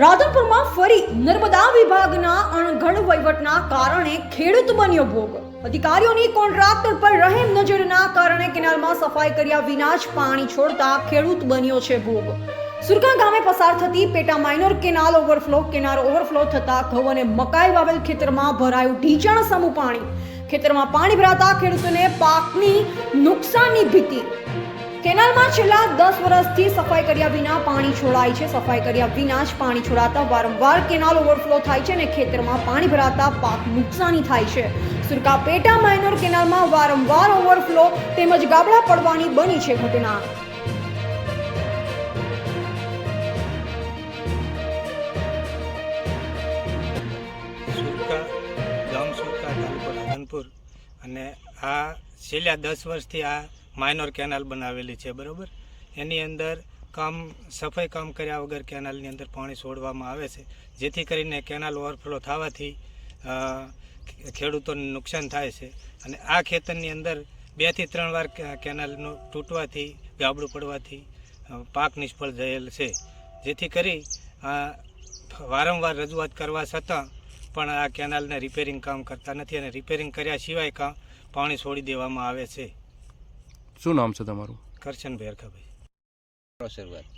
રાધનપુરમાં ફરી નર્મદા વિભાગના અણઘડ વહીવટના કારણે ખેડૂત બન્યો ભોગ. અધિકારીઓની કોન્ટ્રાક્ટર પર રહેમ નજરના કારણે કેનાલમાં સફાઈ કર્યા વિના જ પાણી છોડતા ખેડૂત બન્યો છે ભોગ. સુરકા ગામે પસાર થતી પેટા minor canal overflow canal overflow થતા ઘઉં અને મકાઈ વાવેલ ખેતરમાં ભરાયું ઢીંચણ સમૂહ પાણી. ખેતરમાં પાણી ભરાતા ખેડૂતોને પાકની નુકસાનની ભીતિ. કેનાલમાં છેલ્લા દસ વર્ષથી સફાઈ કર્યા વિના પાણી છોડાય છે. સફાઈ કર્યા વિના જ પાણી છોડાતા વારંવાર કેનાલ ઓવરફ્લો થાય છે અને ખેતરમાં પાણી ભરાતા પાક નુકસાની થાય છે. સુરકા પેટા માઇનોર કેનાલમાં વારંવાર ઓવરફ્લો તેમજ ગાબડા પડવાની બની છે ઘટના. સુરકા અને આ છેલ્લા દસ વર્ષથી આ માઇનોર કેનાલ બનાવેલી છે, બરાબર? એની અંદર કામ, સફાઈ કામ કર્યા વગર કેનાલની અંદર પાણી છોડવામાં આવે છે. જેથી કરીને કેનાલ ઓવરફ્લો થવાથી ખેડૂતોને નુકસાન થાય છે. અને આ ખેતરની અંદર બેથી ત્રણ વાર કેનાલનું તૂટવાથી, ગાબડું પડવાથી પાક નિષ્ફળ થયેલ છે. જેથી કરી વારંવાર રજૂઆત કરવા છતાં પણ આ કેનાલને રિપેરિંગ કામ કરતા નથી અને રિપેરિંગ કર્યા સિવાય કામ પાણી છોડી દેવામાં આવે છે. શું નામ છે તમારું? કરશન ભેરખાભાઈ. શરૂઆત